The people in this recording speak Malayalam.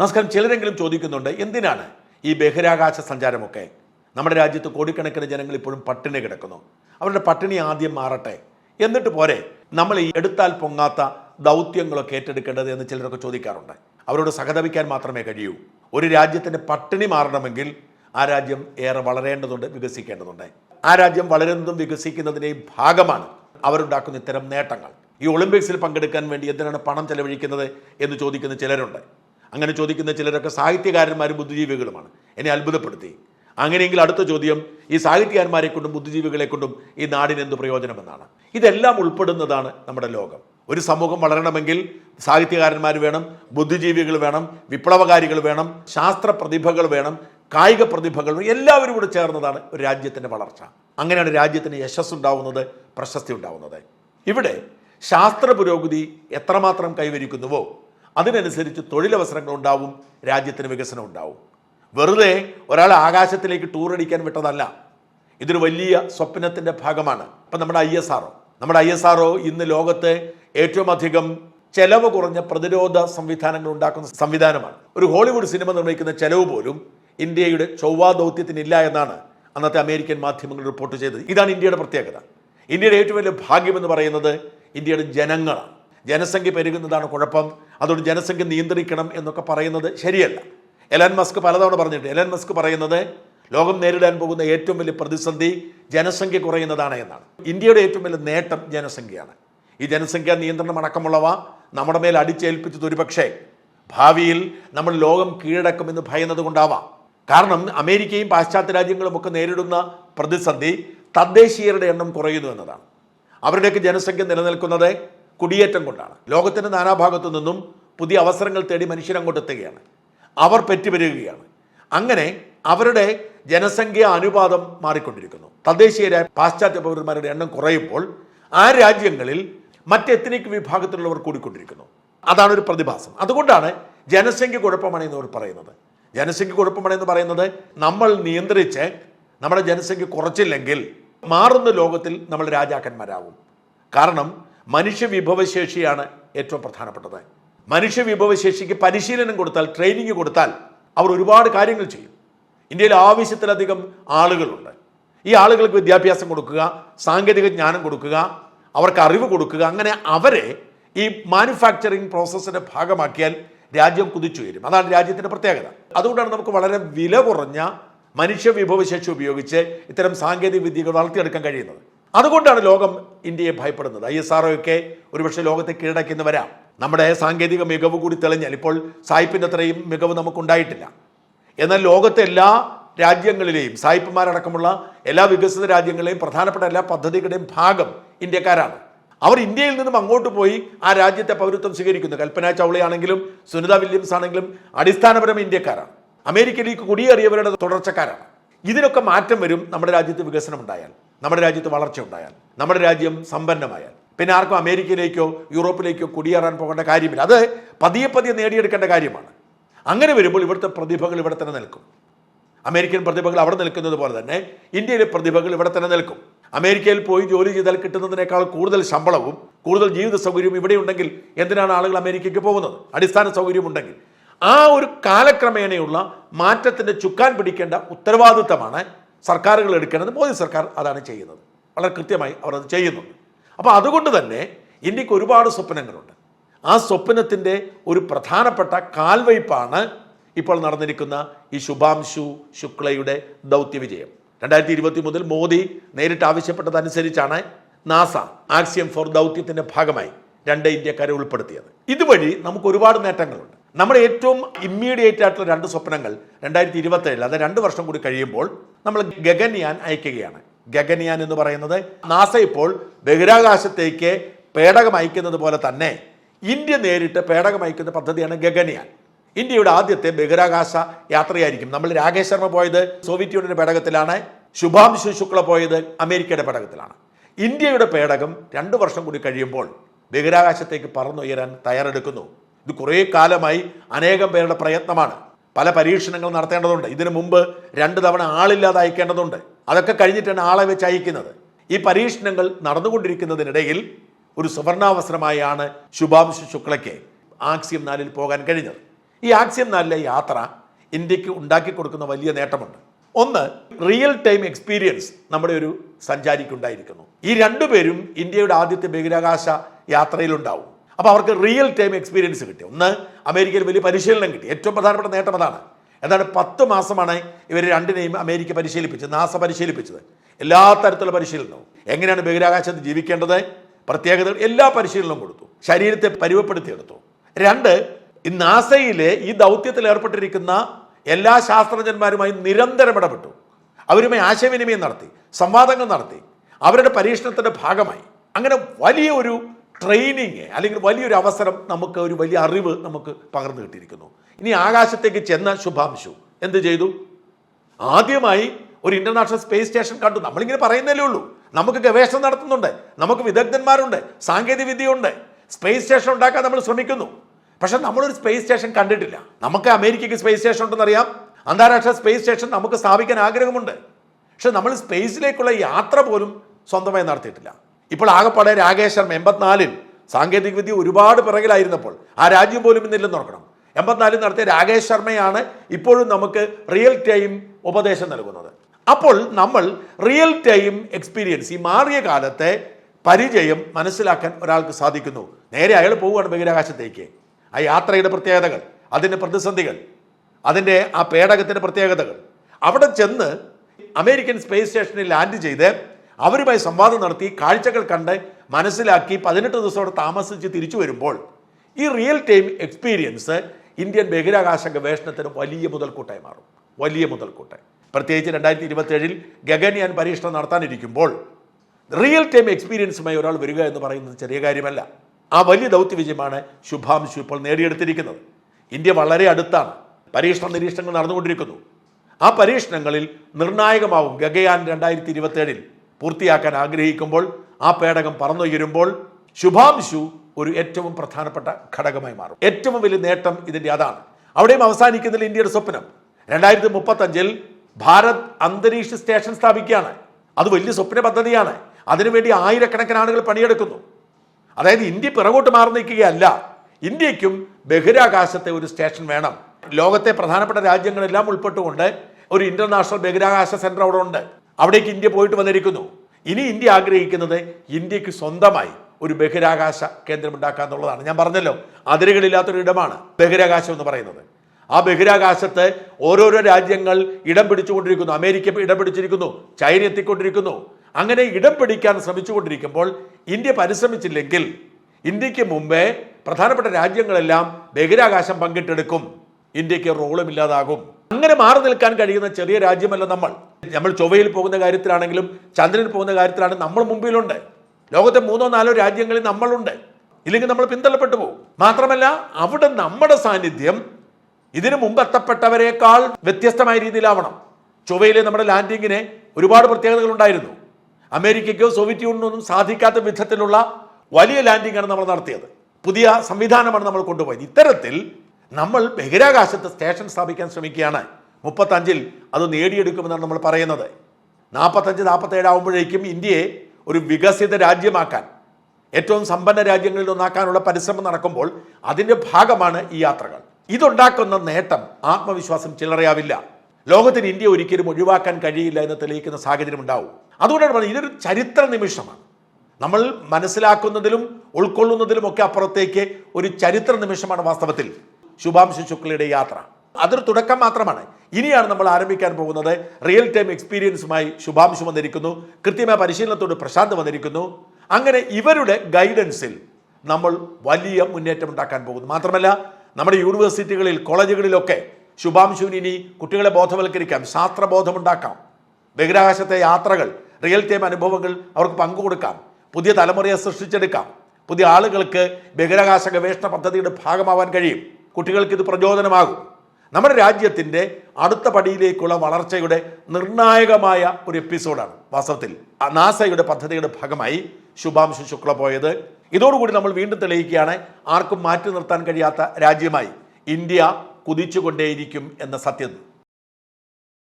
നമസ്കാരം. ചിലരെങ്കിലും ചോദിക്കുന്നുണ്ട് എന്തിനാണ് ഈ ബഹിരാകാശ സഞ്ചാരമൊക്കെ? നമ്മുടെ രാജ്യത്ത് കോടിക്കണക്കിന് ജനങ്ങൾ ഇപ്പോഴും പട്ടിണി കിടക്കുന്നു. അവരുടെ പട്ടിണി ആദ്യം മാറട്ടെ. എന്നിട്ട് പോരെ നമ്മൾ ഈ എടുത്താൽ പൊങ്ങാത്ത ദൗത്യങ്ങളൊക്കെ ഏറ്റെടുക്കേണ്ടത് എന്ന് ചിലരൊക്കെ ചോദിക്കാറുണ്ട്. അവരോട് സഹതപിക്കാൻ മാത്രമേ കഴിയൂ. ഒരു രാജ്യത്തിന്റെ പട്ടിണി മാറണമെങ്കിൽ ആ രാജ്യം ഏറെ വളരേണ്ടതുണ്ട് വികസിക്കേണ്ടതുണ്ട്. ആ രാജ്യം വളരുന്നതും വികസിക്കുന്നതിന്റെയും ഭാഗമാണ് അവരുണ്ടാക്കുന്ന ഇത്തരം നേട്ടങ്ങൾ. ഈ ഒളിമ്പിക്സിൽ പങ്കെടുക്കാൻ വേണ്ടി എന്തിനാണ് പണം ചെലവഴിക്കുന്നത് എന്ന് ചോദിക്കുന്ന ചിലരുണ്ട്. അങ്ങനെ ചോദിക്കുന്ന ചിലരൊക്കെ സാഹിത്യകാരന്മാരും ബുദ്ധിജീവികളുമാണ്. എന്നെ അത്ഭുതപ്പെടുത്തി. അങ്ങനെയെങ്കിൽ അടുത്ത ചോദ്യം ഈ സാഹിത്യകാരന്മാരെ കൊണ്ടും ബുദ്ധിജീവികളെ കൊണ്ടും ഈ നാടിന് എന്ത് പ്രയോജനമെന്നാണ്. ഇതെല്ലാം ഉൾപ്പെടുന്നതാണ് നമ്മുടെ ലോകം. ഒരു സമൂഹം വളരണമെങ്കിൽ സാഹിത്യകാരന്മാർ വേണം ബുദ്ധിജീവികൾ വേണം വിപ്ലവകാരികൾ വേണം ശാസ്ത്ര പ്രതിഭകൾ വേണം കായിക പ്രതിഭകൾ. എല്ലാവരും കൂടെ ചേർന്നതാണ് ഒരു രാജ്യത്തിന്റെ വളർച്ച. അങ്ങനെയാണ് രാജ്യത്തിന് യശസ് ഉണ്ടാവുന്നത് പ്രശസ്തി ഉണ്ടാവുന്നത്. ഇവിടെ ശാസ്ത്ര പുരോഗതി എത്രമാത്രം കൈവരിക്കുന്നുവോ? അതിനനുസരിച്ച് തൊഴിലവസരങ്ങൾ ഉണ്ടാവും രാജ്യത്തിന് വികസനം ഉണ്ടാവും. വെറുതെ ഒരാൾ ആകാശത്തിലേക്ക് ടൂർ അടിക്കാൻ വിട്ടതല്ല. ഇതൊരു വലിയ സ്വപ്നത്തിന്റെ ഭാഗമാണ്. ഇപ്പം നമ്മുടെ ഐ എസ് ആർഒ നമ്മുടെ ഐ എസ് ആർഒ ഇന്ന് ലോകത്തെ ഏറ്റവും അധികം ചെലവ് കുറഞ്ഞ പ്രതിരോധ സംവിധാനങ്ങൾ ഉണ്ടാക്കുന്ന സംവിധാനമാണ്. ഒരു ഹോളിവുഡ് സിനിമ നിർമ്മിക്കുന്ന ചെലവ് പോലും ഇന്ത്യയുടെ ചൊവ്വാ ദൗത്യത്തിനില്ല എന്നാണ് അന്നത്തെ അമേരിക്കൻ മാധ്യമങ്ങൾ റിപ്പോർട്ട് ചെയ്തത്. ഇതാണ് ഇന്ത്യയുടെ പ്രത്യേകത. ഇന്ത്യയുടെ ഏറ്റവും വലിയ ഭാഗ്യമെന്ന് പറയുന്നത് ഇന്ത്യയുടെ ജനങ്ങളാണ്. ജനസംഖ്യ പെരുകുന്നതാണ് കുഴപ്പം. അതുകൊണ്ട് ജനസംഖ്യ നിയന്ത്രിക്കണം എന്നൊക്കെ പറയുന്നത് ശരിയല്ല. എലൻ മസ്ക് പലതവണ പറഞ്ഞിട്ട് എലൻ മസ്ക് പറയുന്നത് ലോകം നേരിടാൻ പോകുന്ന ഏറ്റവും വലിയ പ്രതിസന്ധി ജനസംഖ്യ കുറയുന്നതാണ് എന്നാണ്. ഇന്ത്യയുടെ ഏറ്റവും വലിയ നേട്ടം ജനസംഖ്യയാണ്. ഈ ജനസംഖ്യാ നിയന്ത്രണം അടക്കമുള്ളവ നമ്മുടെ മേൽ അടിച്ചേൽപ്പിച്ചത് ഒരുപക്ഷേ ഭാവിയിൽ നമ്മൾ ലോകം കീഴടക്കുമെന്ന് ഭയന്നത് കൊണ്ടാവാം. കാരണം അമേരിക്കയും പാശ്ചാത്യ രാജ്യങ്ങളും ഒക്കെ നേരിടുന്ന പ്രതിസന്ധി തദ്ദേശീയരുടെ എണ്ണം കുറയുന്നു എന്നതാണ്. അവരുടെയൊക്കെ ജനസംഖ്യ നിലനിൽക്കുന്നത് കുടിയേറ്റം കൊണ്ടാണ്. ലോകത്തിന്റെ നാനാഭാഗത്തു നിന്നും പുതിയ അവസരങ്ങൾ തേടി മനുഷ്യരങ്ങോട്ട് എത്തുകയാണ്. അവർ പെറ്റുപെരുകയാണ് അങ്ങനെ അവരുടെ ജനസംഖ്യ അനുപാതം മാറിക്കൊണ്ടിരിക്കുന്നു. തദ്ദേശീയരായ പാശ്ചാത്യ പൗരന്മാരുടെ എണ്ണം കുറയുമ്പോൾ ആ രാജ്യങ്ങളിൽ മറ്റ് എത്നിക് വിഭാഗത്തിലുള്ളവർ കൂടിക്കൊണ്ടിരിക്കുന്നു. അതാണ് ഒരു പ്രതിഭാസം. അതുകൊണ്ടാണ് ജനസംഖ്യ കുഴപ്പമാണ് എന്നവർ പറയുന്നത്. ജനസംഖ്യ കുഴപ്പമാണെന്ന് പറയുന്നത് നമ്മൾ നിയന്ത്രിച്ച് നമ്മുടെ ജനസംഖ്യ കുറച്ചില്ലെങ്കിൽ മാറുന്ന ലോകത്തിൽ നമ്മൾ രാജാക്കന്മാരാകും. കാരണം മനുഷ്യ വിഭവശേഷിയാണ് ഏറ്റവും പ്രധാനപ്പെട്ടത്. മനുഷ്യ വിഭവശേഷിക്ക് പരിശീലനം കൊടുത്താൽ ട്രെയിനിങ് കൊടുത്താൽ അവർ ഒരുപാട് കാര്യങ്ങൾ ചെയ്യും. ഇന്ത്യയിൽ ആവശ്യത്തിലധികം ആളുകളുണ്ട്. ഈ ആളുകൾക്ക് വിദ്യാഭ്യാസം കൊടുക്കുക സാങ്കേതിക ജ്ഞാനം കൊടുക്കുക അവർക്ക് അറിവ് കൊടുക്കുക അങ്ങനെ അവരെ ഈ മാനുഫാക്ചറിങ് പ്രോസസ്സിന്റെ ഭാഗമാക്കിയാൽ രാജ്യം കുതിച്ചുയരും. അതാണ് രാജ്യത്തിന്റെ പ്രത്യേകത. അതുകൊണ്ടാണ് നമുക്ക് വളരെ വില കുറഞ്ഞ മനുഷ്യ വിഭവശേഷി ഉപയോഗിച്ച് ഇത്തരം സാങ്കേതിക വിദ്യകൾ വളർത്തിയെടുക്കാൻ കഴിയുന്നത്. അതുകൊണ്ടാണ് ലോകം ഇന്ത്യയെ ഭയപ്പെടുന്നത്. ഐ എസ് ഒക്കെ ഒരുപക്ഷെ ലോകത്തെ കീഴടക്കുന്ന വരാം നമ്മുടെ സാങ്കേതിക മികവ് കൂടി തെളിഞ്ഞാൽ ഇപ്പോൾ സായിപ്പിന്റെ അത്രയും മികവ് നമുക്കുണ്ടായിട്ടില്ല. എന്നാൽ ലോകത്തെ എല്ലാ രാജ്യങ്ങളിലെയും സായിപ്പുമാരടക്കമുള്ള എല്ലാ വികസിത രാജ്യങ്ങളെയും പ്രധാനപ്പെട്ട എല്ലാ പദ്ധതികളുടെയും ഭാഗം ഇന്ത്യക്കാരാണ്. അവർ ഇന്ത്യയിൽ നിന്നും അങ്ങോട്ട് പോയി ആ രാജ്യത്തെ പൗരത്വം സ്വീകരിക്കുന്നു. കൽപ്പന ചൗളയാണെങ്കിലും സുനിത വില്യംസ് ആണെങ്കിലും അടിസ്ഥാനപരം ഇന്ത്യക്കാരാണ്. അമേരിക്കയിലേക്ക് കുടിയേറിയവരുടെ തുടർച്ചക്കാരാണ്. ഇതിനൊക്കെ മാറ്റം വരും നമ്മുടെ രാജ്യത്ത് വികസനം ഉണ്ടായാൽ നമ്മുടെ രാജ്യത്ത് വളർച്ച ഉണ്ടായാൽ നമ്മുടെ രാജ്യം സമ്പന്നമായാൽ പിന്നെ ആർക്കും അമേരിക്കയിലേക്കോ യൂറോപ്പിലേക്കോ കുടിയേറാൻ പോകേണ്ട കാര്യമില്ല. അത് പതിയെ പതിയെ നേടിയെടുക്കേണ്ട കാര്യമാണ്. അങ്ങനെ വരുമ്പോൾ ഇവിടുത്തെ പ്രതിഭകൾ ഇവിടെ തന്നെ നിൽക്കും. അമേരിക്കൻ പ്രതിഭകൾ അവിടെ നിൽക്കുന്നത് പോലെ തന്നെ ഇന്ത്യയിലെ പ്രതിഭകൾ ഇവിടെ തന്നെ നിൽക്കും. അമേരിക്കയിൽ പോയി ജോലി ചെയ്താൽ കിട്ടുന്നതിനേക്കാൾ കൂടുതൽ ശമ്പളവും കൂടുതൽ ജീവിത സൗകര്യവും ഇവിടെ ഉണ്ടെങ്കിൽ എന്തിനാണ് ആളുകൾ അമേരിക്കയ്ക്ക് പോകുന്നത്? അടിസ്ഥാന സൗകര്യം ഉണ്ടെങ്കിൽ. ആ ഒരു കാലക്രമേണയുള്ള മാറ്റത്തിന്റെ ചുക്കാൻ പിടിക്കേണ്ട ഉത്തരവാദിത്തമാണ് സർക്കാരുകൾ എടുക്കേണ്ടത് മോദി സർക്കാർ അതാണ് ചെയ്യുന്നത്. വളരെ കൃത്യമായി അവർ അത് ചെയ്യുന്നുണ്ട്. അപ്പോൾ അതുകൊണ്ട് തന്നെ ഇന്ത്യയ്ക്ക് ഒരുപാട് സ്വപ്നങ്ങളുണ്ട്. ആ സ്വപ്നത്തിന്റെ ഒരു പ്രധാനപ്പെട്ട കാൽവയ്പ്പാണ് ഇപ്പോൾ നടന്നിരിക്കുന്ന ഈ ശുഭാംശു ശുക്ലയുടെ ദൗത്യ വിജയം രണ്ടായിരത്തി ഇരുപത്തി മുതൽ മോദി നേരിട്ട് ആവശ്യപ്പെട്ടതനുസരിച്ചാണ് നാസ ആക്സിയം ഫോർ ദൗത്യത്തിന്റെ ഭാഗമായി രണ്ട് ഇന്ത്യക്കാരെ ഉൾപ്പെടുത്തിയത്. ഇതുവഴി നമുക്ക് ഒരുപാട് നേട്ടങ്ങളുണ്ട്. നമ്മുടെ ഏറ്റവും ഇമ്മീഡിയറ്റ് ആയിട്ടുള്ള രണ്ട് സ്വപ്നങ്ങൾ രണ്ടായിരത്തി ഇരുപത്തേഴിൽ അത് രണ്ട് വർഷം കൂടി കഴിയുമ്പോൾ നമ്മൾ ഗഗൻയാൻ അയക്കുകയാണ്. ഗഗൻയാൻ എന്ന് പറയുന്നത് നാസ ഇപ്പോൾ ബഹിരാകാശത്തേക്ക് പേടകം അയക്കുന്നത് പോലെ തന്നെ ഇന്ത്യ നേരിട്ട് പേടകം അയക്കുന്ന പദ്ധതിയാണ് ഗഗൻയാൻ. ഇന്ത്യയുടെ ആദ്യത്തെ ബഹിരാകാശ യാത്രയായിരിക്കും. നമ്മൾ രാകേഷ് ശർമ്മ പോയത് സോവിയറ്റ് യൂണിയന്റെ പേടകത്തിലാണ് ശുഭാംശു ശുക്ല പോയത് അമേരിക്കയുടെ പേടകത്തിലാണ്. ഇന്ത്യയുടെ പേടകം രണ്ട് വർഷം കൂടി കഴിയുമ്പോൾ ബഹിരാകാശത്തേക്ക് പറന്നുയരാൻ തയ്യാറെടുക്കുന്നു. ഇത് കുറേ കാലമായി അനേകം പേരുടെ പ്രയത്നമാണ്. പല പരീക്ഷണങ്ങൾ നടത്തേണ്ടതുണ്ട്. ഇതിനു മുമ്പ് രണ്ട് തവണ ആളില്ലാതെ അയക്കേണ്ടതുണ്ട് അതൊക്കെ കഴിഞ്ഞിട്ടാണ് ആളെ വെച്ച് അയക്കുന്നത്. ഈ പരീക്ഷണങ്ങൾ നടന്നുകൊണ്ടിരിക്കുന്നതിനിടയിൽ ഒരു സുവർണാവസരമായാണ് ശുഭാംശു ശുക്ലയ്ക്ക് ആക്സിയം നാലിൽ പോകാൻ കഴിഞ്ഞത്. ഈ ആക്സിയം നാലിലെ യാത്ര ഇന്ത്യയ്ക്ക് ഉണ്ടാക്കി കൊടുക്കുന്ന വലിയ നേട്ടമുണ്ട്. ഒന്ന് റിയൽ ടൈം എക്സ്പീരിയൻസ് നമ്മുടെ ഒരു സഞ്ചാരിക്കുണ്ടായിരിക്കുന്നു. ഈ രണ്ടുപേരും ഇന്ത്യയുടെ ആദ്യത്തെ ബഹിരാകാശ യാത്രയിലുണ്ടാവും. അപ്പോൾ അവർക്ക് റിയൽ ടൈം എക്സ്പീരിയൻസ് കിട്ടി. ഒന്ന് അമേരിക്കയിൽ വലിയ പരിശീലനം കിട്ടി. ഏറ്റവും പ്രധാനപ്പെട്ട നേട്ടം അതാണ്. എന്താണ്? പത്ത് മാസമാണ് ഇവർ രണ്ടിനെയും അമേരിക്ക പരിശീലിപ്പിച്ചത്. നാസ പരിശീലിപ്പിച്ചത്. എല്ലാ തരത്തിലുള്ള പരിശീലനവും. എങ്ങനെയാണ് ബഹിരാകാശത്ത് ജീവിക്കേണ്ടത്? പ്രത്യേകതകൾ എല്ലാ പരിശീലനവും കൊടുത്തു. ശരീരത്തെ പരുവപ്പെടുത്തിയെടുത്തു രണ്ട് ഈ നാസയിലെ ഈ ദൗത്യത്തിൽ ഏർപ്പെട്ടിരിക്കുന്ന എല്ലാ ശാസ്ത്രജ്ഞന്മാരുമായി നിരന്തരം ഇടപെട്ടു. അവരുമായി ആശയവിനിമയം നടത്തി സംവാദങ്ങൾ നടത്തി. അവരുടെ പരീക്ഷണത്തിന്റെ ഭാഗമായി. അങ്ങനെ വലിയ ഒരു ട്രെയിനിങ് അല്ലെങ്കിൽ വലിയൊരു അവസരം നമുക്ക് ഒരു വലിയ അറിവ് നമുക്ക് പകർന്നു കിട്ടിയിരിക്കുന്നു. ഇനി ആകാശത്തേക്ക് ചെന്ന ശുഭാംശു എന്ത് ചെയ്തു? ആദ്യമായി ഒരു ഇന്റർനാഷണൽ സ്പേസ് സ്റ്റേഷൻ കണ്ടു. നമ്മളിങ്ങനെ പറയുന്നതല്ലേ ഉള്ളൂ. നമുക്ക് ഗവേഷണം നടത്തുന്നുണ്ട്. നമുക്ക് വിദഗ്ധന്മാരുണ്ട്. സാങ്കേതിക വിദ്യയുണ്ട്. സ്പേസ് സ്റ്റേഷൻ ഉണ്ടാക്കാൻ നമ്മൾ ശ്രമിക്കുന്നു. പക്ഷെ നമ്മളൊരു സ്പേസ് സ്റ്റേഷൻ കണ്ടിട്ടില്ല. നമുക്ക് അമേരിക്കയ്ക്ക് സ്പേസ് സ്റ്റേഷൻ ഉണ്ടെന്നറിയാം അന്താരാഷ്ട്ര സ്പേസ് സ്റ്റേഷൻ നമുക്ക് സ്ഥാപിക്കാൻ ആഗ്രഹമുണ്ട്. പക്ഷെ നമ്മൾ സ്പേസിലേക്കുള്ള യാത്ര പോലും സ്വന്തമായി നടത്തിയിട്ടില്ല. ഇപ്പോൾ ആകപ്പാടെ രാകേഷ് ശർമ്മ എൺപത്തിനാലിൽ സാങ്കേതികവിദ്യ ഒരുപാട് പിറകിലായിരുന്നപ്പോൾ ആ രാജ്യം പോലും ഇന്നില്ലെന്ന് നോക്കണം എൺപത്തിനാലിൽ നടത്തിയ രാകേഷ് ശർമ്മയാണ് ഇപ്പോഴും നമുക്ക് റിയൽ ടൈം ഉപദേശം നൽകുന്നത്. അപ്പോൾ നമ്മൾ റിയൽ ടൈം എക്സ്പീരിയൻസ് ഈ മാറിയ കാലത്തെ പരിചയം മനസ്സിലാക്കാൻ ഒരാൾക്ക് സാധിക്കുന്നു. നേരെ അയാൾ പോവുകയാണ് ബഹിരാകാശത്തേക്ക്. ആ യാത്രയുടെ പ്രത്യേകതകൾ അതിന്റെ പ്രതിസന്ധികൾ അതിന്റെ ആ പേടകത്തിന്റെ പ്രത്യേകതകൾ. അവിടെ ചെന്ന് അമേരിക്കൻ സ്പേസ് സ്റ്റേഷനിൽ ലാൻഡ് ചെയ്ത് അവരുമായി സംവാദം നടത്തി കാഴ്ചകൾ കണ്ട് മനസ്സിലാക്കി പതിനെട്ട് ദിവസം താമസിച്ച് തിരിച്ചു വരുമ്പോൾ ഈ റിയൽ ടൈം എക്സ്പീരിയൻസ് ഇന്ത്യൻ ബഹിരാകാശ ഗവേഷണത്തിന് വലിയ മുതൽക്കൂട്ടായി മാറും. വലിയ മുതൽക്കൂട്ട് പ്രത്യേകിച്ച് രണ്ടായിരത്തി ഇരുപത്തേഴിൽ ഗഗൻയാൻ പരീക്ഷണം നടത്താനിരിക്കുമ്പോൾ റിയൽ ടൈം എക്സ്പീരിയൻസുമായി ഒരാൾ വരിക എന്ന് പറയുന്നത് ചെറിയ കാര്യമല്ല. ആ വലിയ ദൗത്യ വിജയമാണ് ശുഭാംശു ഇപ്പോൾ നേടിയെടുത്തിരിക്കുന്നത്. ഇന്ത്യ വളരെ അടുത്താണ്. പരീക്ഷണ നിരീക്ഷണങ്ങൾ നടന്നുകൊണ്ടിരിക്കുന്നു. ആ പരീക്ഷണങ്ങളിൽ നിർണായകമാവും ഗഗയാൻ രണ്ടായിരത്തി ഇരുപത്തേഴിൽ പൂർത്തിയാക്കാൻ ആഗ്രഹിക്കുമ്പോൾ ആ പേടകം പറന്നുയരുമ്പോൾ ശുഭാംശു ഒരു ഏറ്റവും പ്രധാനപ്പെട്ട ഘടകമായി മാറും. ഏറ്റവും വലിയ നേട്ടം ഇതിന്റെ അതാണ്. അവിടെയും അവസാനിക്കുന്നില്ല ഇന്ത്യയുടെ സ്വപ്നം. രണ്ടായിരത്തി മുപ്പത്തഞ്ചിൽ ഭാരത് അന്തരീക്ഷ സ്റ്റേഷൻ സ്ഥാപിക്കുകയാണ്. അത് വലിയ സ്വപ്ന പദ്ധതിയാണ്. അതിനുവേണ്ടി ആയിരക്കണക്കിന് ആളുകൾ പണിയെടുക്കുന്നു. അതായത് ഇന്ത്യ പിറകോട്ട് മാറി നിൽക്കുകയല്ല ഇന്ത്യക്കും ബഹിരാകാശത്തെ ഒരു സ്റ്റേഷൻ വേണം. ലോകത്തെ പ്രധാനപ്പെട്ട രാജ്യങ്ങളെല്ലാം ഉൾപ്പെട്ടുകൊണ്ട് ഒരു ഇന്റർനാഷണൽ ബഹിരാകാശ സെന്റർ അവിടെ ഉണ്ട്. അവിടേക്ക് ഇന്ത്യ പോയിട്ട് വന്നിരിക്കുന്നു. ഇനി ഇന്ത്യ ആഗ്രഹിക്കുന്നത് ഇന്ത്യയ്ക്ക് സ്വന്തമായി ഒരു ബഹിരാകാശ കേന്ദ്രം ഉണ്ടാക്കുക എന്നുള്ളതാണ്. ഞാൻ പറഞ്ഞല്ലോ അതിരുകളില്ലാത്തൊരു ഇടമാണ് ബഹിരാകാശം എന്ന് പറയുന്നത്. ആ ബഹിരാകാശത്ത് ഓരോരോ രാജ്യങ്ങൾ ഇടം പിടിച്ചുകൊണ്ടിരിക്കുന്നു. അമേരിക്ക ഇടം പിടിച്ചിരിക്കുന്നു ചൈന എത്തിക്കൊണ്ടിരിക്കുന്നു. അങ്ങനെ ഇടം പിടിക്കാൻ ശ്രമിച്ചുകൊണ്ടിരിക്കുമ്പോൾ ഇന്ത്യ പരിശ്രമിച്ചില്ലെങ്കിൽ ഇന്ത്യയ്ക്ക് മുമ്പേ പ്രധാനപ്പെട്ട രാജ്യങ്ങളെല്ലാം ബഹിരാകാശം പങ്കിട്ടെടുക്കും. ഇന്ത്യയ്ക്ക് റോളും ഇല്ലാതാകും. അങ്ങനെ മാറി നിൽക്കാൻ കഴിയുന്ന ചെറിയ രാജ്യമല്ല നമ്മൾ. നമ്മൾ ചൊവ്വയിൽ പോകുന്ന കാര്യത്തിലാണെങ്കിലും ചന്ദ്രനിൽ പോകുന്ന കാര്യത്തിലാണ് നമ്മൾ മുമ്പിലുണ്ട്. ലോകത്തെ മൂന്നോ നാലോ രാജ്യങ്ങളിൽ നമ്മളുണ്ട്. ഇല്ലെങ്കിൽ നമ്മൾ പിന്തള്ളപ്പെട്ടു പോകും. മാത്രമല്ല അവിടെ നമ്മുടെ സാന്നിധ്യം ഇതിനു മുമ്പ് എത്തപ്പെട്ടവരെക്കാൾ വ്യത്യസ്തമായ രീതിയിലാവണം. ചൊവ്വയിലെ നമ്മുടെ ലാൻഡിങ്ങിന് ഒരുപാട് പ്രത്യേകതകൾ ഉണ്ടായിരുന്നു. അമേരിക്കയ്ക്കോ സോവിയറ്റ് യൂണിയനൊന്നും സാധിക്കാത്ത വിധത്തിലുള്ള വലിയ ലാൻഡിംഗാണ് നമ്മൾ നടത്തിയത്. പുതിയ സംവിധാനമാണ് നമ്മൾ കൊണ്ടുപോയത്. ഇത്തരത്തിൽ നമ്മൾ ബഹിരാകാശത്ത് സ്റ്റേഷൻ സ്ഥാപിക്കാൻ ശ്രമിക്കുകയാണ്. മുപ്പത്തഞ്ചിൽ അത് നേടിയെടുക്കുമെന്നാണ് നമ്മൾ പറയുന്നത്. നാൽപ്പത്തഞ്ച് നാൽപ്പത്തേഴ് ആകുമ്പോഴേക്കും ഇന്ത്യയെ ഒരു വികസിത രാജ്യമാക്കാൻ ഏറ്റവും സമ്പന്ന രാജ്യങ്ങളിൽ ഒന്നാക്കാനുള്ള പരിശ്രമം നടക്കുമ്പോൾ അതിന്റെ ഭാഗമാണ് ഈ യാത്രകൾ. ഇതുണ്ടാക്കുന്ന നേട്ടം ആത്മവിശ്വാസം ചിലറിയാവില്ല ലോകത്തിന് ഇന്ത്യ ഒരിക്കലും ഒഴിവാക്കാൻ കഴിയില്ല എന്ന് തെളിയിക്കുന്ന സാഹചര്യം ഉണ്ടാവും. അതുകൊണ്ടാണ് ഇതൊരു ചരിത്ര നിമിഷമാണ്. നമ്മൾ മനസ്സിലാക്കുന്നതിലും ഉൾക്കൊള്ളുന്നതിലും ഒക്കെ അപ്പുറത്തേക്ക് ഒരു ചരിത്ര നിമിഷമാണ് വാസ്തവത്തിൽ. ശുഭാംശു ശുക്ലയുടെ യാത്ര. അതൊരു തുടക്കം മാത്രമാണ്. ഇനിയാണ് നമ്മൾ ആരംഭിക്കാൻ പോകുന്നത്. റിയൽ ടൈം എക്സ്പീരിയൻസുമായി ശുഭാംശു വന്നിരിക്കുന്നു. കൃത്യമായ പരിശീലനത്തോട് പ്രശാന്ത് വന്നിരിക്കുന്നു. അങ്ങനെ ഇവരുടെ ഗൈഡൻസിൽ നമ്മൾ വലിയ മുന്നേറ്റം ഉണ്ടാക്കാൻ പോകുന്നു. മാത്രമല്ല നമ്മുടെ യൂണിവേഴ്സിറ്റികളിൽ കോളേജുകളിലൊക്കെ ശുഭാംശുവിന് ഇനി കുട്ടികളെ ബോധവൽക്കരിക്കാം ശാസ്ത്രബോധമുണ്ടാക്കാം. ബഹിരാകാശത്തെ യാത്രകൾ റിയൽ ടൈം അനുഭവങ്ങൾ അവർക്ക് പങ്കുകൊടുക്കാം. പുതിയ തലമുറയെ സൃഷ്ടിച്ചെടുക്കാം. പുതിയ ആളുകൾക്ക് ബഹിരാകാശ ഗവേഷണ പദ്ധതിയുടെ ഭാഗമാവാൻ കഴിയും. കുട്ടികൾക്ക് ഇത് പ്രചോദനമാകും. നമ്മുടെ രാജ്യത്തിന്റെ അടുത്ത പടിയിലേക്കുള്ള വളർച്ചയുടെ നിർണായകമായ ഒരു എപ്പിസോഡാണ്. വാസ്തവത്തിൽ നാസയുടെ പദ്ധതിയുടെ ഭാഗമായി ശുഭാംശു ശുക്ല പോയത്. ഇതോടുകൂടി നമ്മൾ വീണ്ടും തെളിയിക്കുകയാണ് ആർക്കും മാറ്റി നിർത്താൻ കഴിയാത്ത രാജ്യമായി ഇന്ത്യ കുതിച്ചുകൊണ്ടേയിരിക്കും എന്ന സത്യം.